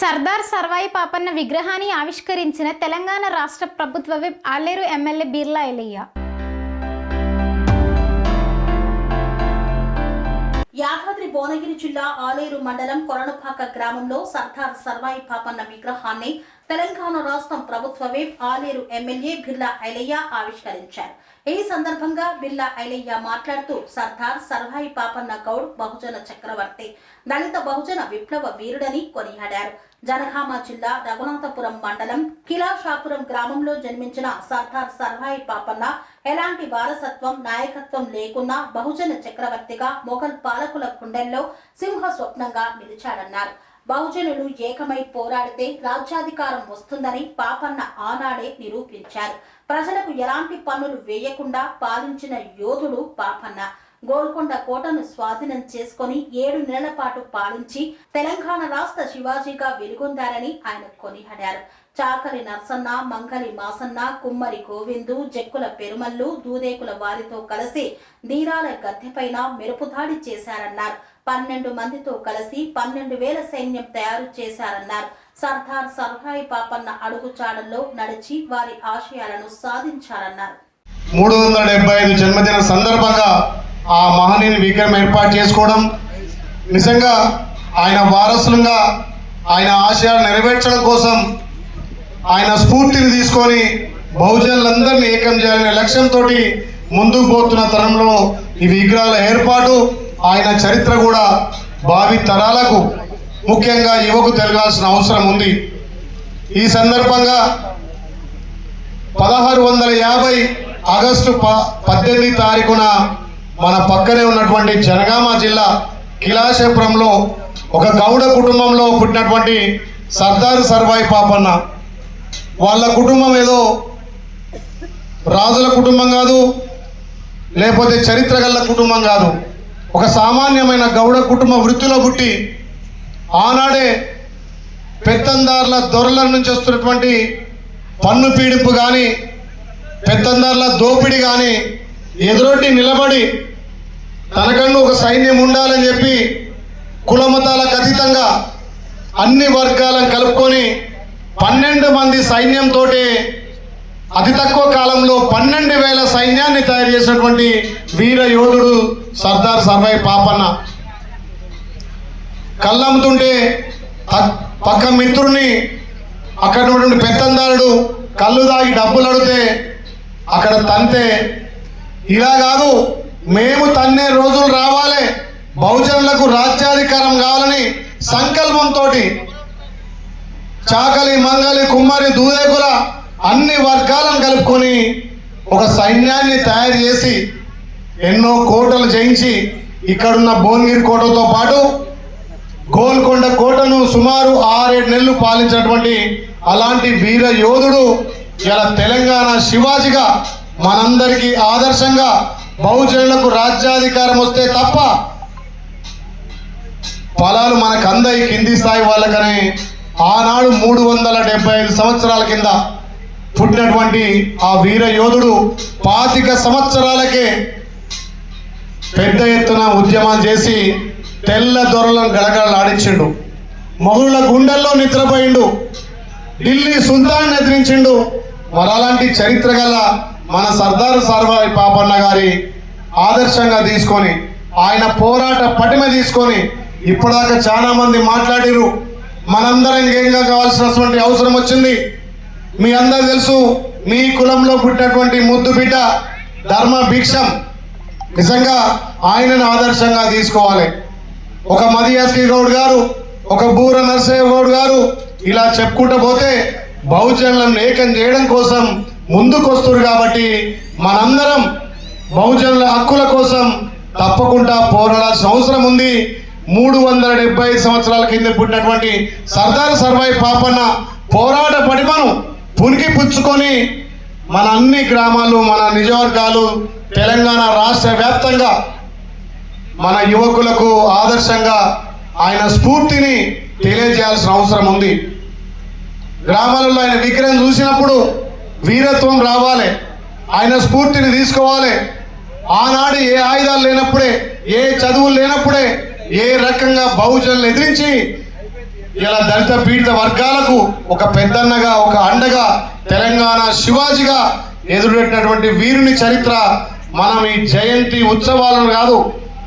సర్దార్ సర్వాయి పాపన్న విగ్రహాన్ని ఆవిష్కరించిన తెలంగాణ రాష్ట్ర ప్రభుత్వ విప్ ఆలేరు ఎమ్మెల్యే బిర్లా ఎలయ్య. యాదాద్రి భువనగిరి జిల్లా ఆలేరు మండలం కొరణపాక గ్రామంలో సర్దార్ సర్వాయి పాపన్న విగ్రహాన్ని తెలంగాణ రాష్ట్రం ప్రభుత్వ ఆలేరు ఎమ్మెల్యే బిర్లా ఐలయ్య ఆవిష్కరించారు. ఈ సందర్భంగా బిర్లా ఐలయ్య మాట్లాడుతూ సర్దార్ సర్వాయి పాపన్న గౌడ్ బహుజన చక్రవర్తి. దళిత బహుజన విప్లవ వీరుడని కొనియాడారు. జనగామ జిల్లా రఘునాథపురం మండలం కిలాషాపురం గ్రామంలో జన్మించిన సర్దార్ సర్వాయి పాపన్న ఎలాంటి వారసత్వం నాయకత్వం లేకున్నా బహుజన చక్రవర్తిగా మొఘల్ పాలకుల గుండెల్లో సింహ స్వప్నంగా నిలిచాడన్నారు. బహుజనులు ఏకమై పోరాడితే రాజ్యాధికారం వస్తుందని పాపన్న ఆనాడే నిరూపించారు. ప్రజలకు ఎలాంటి పన్నులు వేయకుండా పాలించిన యోధుడు పాపన్న. గోల్కొండ కోటను స్వాధీనం చేసుకొని ఏడు నెలల పాటు పాలించి తెలంగాణ రాష్ట్ర శివాజీగా వెలుగొందారని ఆయన కొనియాడారు. చాకలి నర్సన్న మంగలి మాసన్న కుమ్మరి గోవిందు జక్కుల పెరుమల్లు దూదేకుల వారితో కలిసి నీరాల గద్దెపైన మెరుపుదాడి చేశారన్నారు. పన్నెండు మందితో కలిసి పన్నెండు వేల సైన్యం తయారు చేశారన్నారు. సర్దార్ సర్హాయి పాపన్న అడుగుచాడల్లో నడిచి వారి ఆశయాలను సాధించారన్నారు. మూడు వందల డెబ్బై ఐదు జన్మదిన సందర్భంగా ఆ మహనీయుని విగ్రహం ఏర్పాటు చేసుకోవడం నిజంగా ఆయన వారసులుగా ఆయన ఆశయాలు నెరవేర్చడం కోసం ఆయన స్ఫూర్తిని తీసుకొని బహుజనులందరినీ ఏకం చేయాలనే లక్ష్యంతో ముందుకు పోతున్న తరంలో ఈ విగ్రహాల ఏర్పాటు ఆయన చరిత్ర కూడా భావి తరాలకు ముఖ్యంగా యువకు తెలియాల్సిన అవసరం ఉంది. ఈ సందర్భంగా పదహారు వందల యాభై ఆగస్టు ప పద్దెనిమిది తారీఖున మన పక్కనే ఉన్నటువంటి జనగామ జిల్లా కిలాశపురంలో ఒక గౌడ కుటుంబంలో పుట్టినటువంటి సర్దార్ సర్వాయి పాపన్న వాళ్ళ కుటుంబం ఏదో రాజుల కుటుంబం కాదు లేకపోతే చరిత్ర గల్ల కుటుంబం కాదు. ఒక సామాన్యమైన గౌడ కుటుంబ వృత్తిలో పుట్టి ఆనాడే పెత్తందారుల దొరల నుంచి వస్తున్నటువంటి పన్ను పీడింపు కానీ పెత్తందారుల దోపిడి కానీ ఎదురొడ్డి నిలబడి తనకంటూ ఒక సైన్యం ఉండాలని చెప్పి కులమతాలకు అతీతంగా అన్ని వర్గాలను కలుపుకొని పన్నెండు మంది సైన్యంతో అతి తక్కువ కాలంలో పన్నెండు వేల సైన్యాన్ని తయారు చేసినటువంటి వీర యోధుడు సర్దార్ సర్వాయి పాపన్న. కళ్ళమ్ముతుంటే పక్క మిత్రుడిని అక్కడ ఉన్నటువంటి పెత్తందారుడు కళ్ళు దాగి డబ్బులు అడితే అక్కడ తంతే ఇలా కాదు మేము తన్నే రోజులు రావాలి బహుజనులకు రాజ్యాధికారం కావాలని సంకల్పంతో చాకలి మంగలి కుమ్మరి దూదేకుల అన్ని వర్గాలను కలుపుకొని ఒక సైన్యాన్ని తయారు చేసి ఎన్నో కోటలు జయించి ఇక్కడున్న భువనగిరి కోటతో పాటు గోల్కొండ కోటను సుమారు ఆరేడు నెలలు పాలించినటువంటి అలాంటి వీర యోధుడు ఇలా తెలంగాణ శివాజీగా మనందరికీ ఆదర్శంగా బహుజనులకు రాజ్యాధికారం వస్తే తప్ప ఫలాలు మనకు అందాయి కింది స్థాయి వాళ్ళకనే. ఆనాడు మూడు వందల డెబ్బై ఐదు సంవత్సరాల కింద పుట్టినటువంటి ఆ వీర యోధుడు పాతిక సంవత్సరాలకే పెద్ద ఎత్తున ఉద్యమం చేసి తెల్ల దొరలను గడగడలాడించిండు. మొగుళ్ళ గుండెల్లో నిద్రపోయిండు. ఢిల్లీ సుల్తాన్ ఎదిరించిండు. మరి అలాంటి చరిత్ర గల మన సర్దార్ సర్వాయి పాపన్న గారి ఆదర్శంగా తీసుకొని ఆయన పోరాట పటిమ తీసుకొని ఇప్పటిదాకా చాలా మంది మాట్లాడిరు మనందరం ఏంగా కావాల్సినటువంటి అవసరం వచ్చింది. మీ అందరు తెలుసు మీ కులంలో పుట్టినటువంటి ముద్దు బిడ్డ ధర్మ భిక్షం నిజంగా ఆయనను ఆదర్శంగా తీసుకోవాలి. ఒక మదియాస్కి గౌడ్ గారు ఒక బూర నరసయ్య గౌడ్ గారు ఇలా చెప్పుకుంటూ పోతే బహుజనులను ఏకం చేయడం కోసం ముందుకొస్తున్నారు కాబట్టి మనందరం బహుజనుల హక్కుల కోసం తప్పకుండా పోరాడాల్సిన అవసరం ఉంది. మూడు వందల డెబ్బై ఐదు సంవత్సరాల కింద పుట్టినటువంటి సర్దార్ సర్వాయి పాపన్న పోరాట పడిమను పునికి పుచ్చుకొని మన అన్ని గ్రామాలు మన నిజవర్గాలు తెలంగాణ రాష్ట్ర వ్యాప్తంగా మన యువకులకు ఆదర్శంగా ఆయన స్ఫూర్తిని తెలియజేయాల్సిన అవసరం ఉంది. గ్రామాలలో ఆయన విగ్రహం చూసినప్పుడు వీరత్వం రావాలి. ఆయన స్ఫూర్తిని తీసుకోవాలి. ఆనాడు ఏ ఆయుధాలు లేనప్పుడే ఏ చదువులు లేనప్పుడే ఏ రకంగా బహుజనులు ఎదిరించి ఇలా దళిత పీడిత వర్గాలకు ఒక పెద్దన్నగా ఒక అండగా తెలంగాణ శివాజీగా ఎదురెట్టినటువంటి వీరుని చరిత్ర మనం ఈ జయంతి ఉత్సవాలను కాదు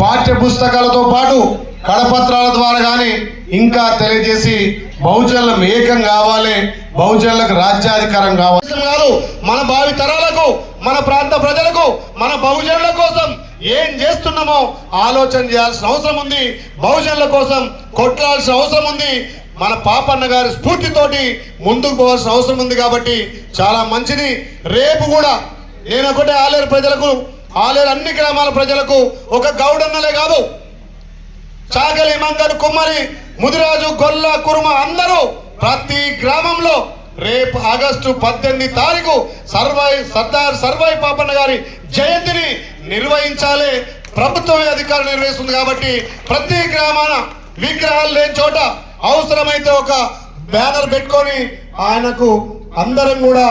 పాఠ్య పుస్తకాలతో పాటు కడపత్రాల ద్వారా కానీ ఇంకా తెలియజేసి బహుజనులం ఏకం కావాలి బహుజనులకు రాజ్యాధికారం కావాలి. కాదు మన భావి తరాలకు మన ప్రాంత ప్రజలకు మన బహుజనుల కోసం ఏం చేస్తున్నామో ఆలోచన చేయాల్సిన అవసరం ఉంది. బహుజనుల కోసం కొట్లాడాల్సిన అవసరం ఉంది. మన పాపన్న గారి స్ఫూర్తితోటి ముందుకు పోవాల్సిన అవసరం ఉంది కాబట్టి చాలా మంచిది. రేపు కూడా నేను ఒకటే ఆలేరు ప్రజలకు ఆలేరు అన్ని గ్రామాల ప్రజలకు ఒక గౌడన్నలే కాదు. చాగలి మంగడు కుమ్మరి ముదిరాజు గొల్ల కురుమ అందరూ ప్రతి గ్రామంలో రేపు ఆగస్టు పద్దెనిమిది తారీఖు సర్వై సర్దార్ సర్వై పాపన్న గారి జయంతిని నిర్వహించాలి. ప్రభుత్వమే అధికారం నిర్వహిస్తుంది కాబట్టి ప్రతి గ్రామాన విగ్రహాలు లేని చోట అవసరమైతే ఒక బ్యానర్ పెట్టుకొని ఆయనకు అందరం కూడా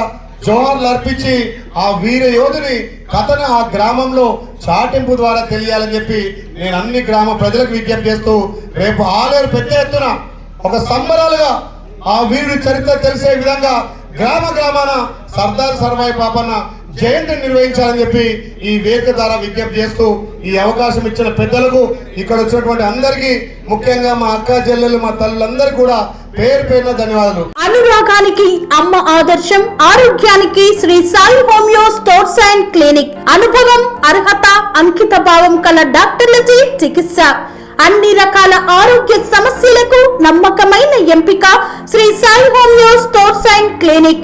జోహర్లు అర్పించి ఆ వీర యోధుని కథను ఆ గ్రామంలో చాటింపు ద్వారా తెలియాలని చెప్పి నేను అన్ని గ్రామ ప్రజలకు విజ్ఞప్తి చేస్తూ రేపు ఆలేరు పెద్ద ఎత్తున ఒక సంబరాలుగా ఆ వీరుడి చరిత్ర తెలిసే విధంగా గ్రామ గ్రామాన సర్దార్ సర్వాయి పాపన్న జయంతిని నిర్వహించాలని చెప్పి ఈ వేదిక ద్వారా విజ్ఞప్తి చేస్తూ ఈ అవకాశం ఇచ్చిన పెద్దలకు ఇక్కడ వచ్చినటువంటి అందరికీ ముఖ్యంగా మా అక్క చెల్లెలు మా తల్లులందరూ కూడా పేరు పేరున ధన్యవాదాలు. అనురాగానికి అమ్మ ఆదర్శం ఆరోగ్యానికి Sri Sai homeo stores and clinic. అనుభవం అర్హత అంకిత భావం కల డాక్టర్లచే చికిత్స. అన్ని రకాల ఆరోగ్య సమస్యలకు నమ్మకమైన ఎంపిక Sri Sai homeo stores and clinic.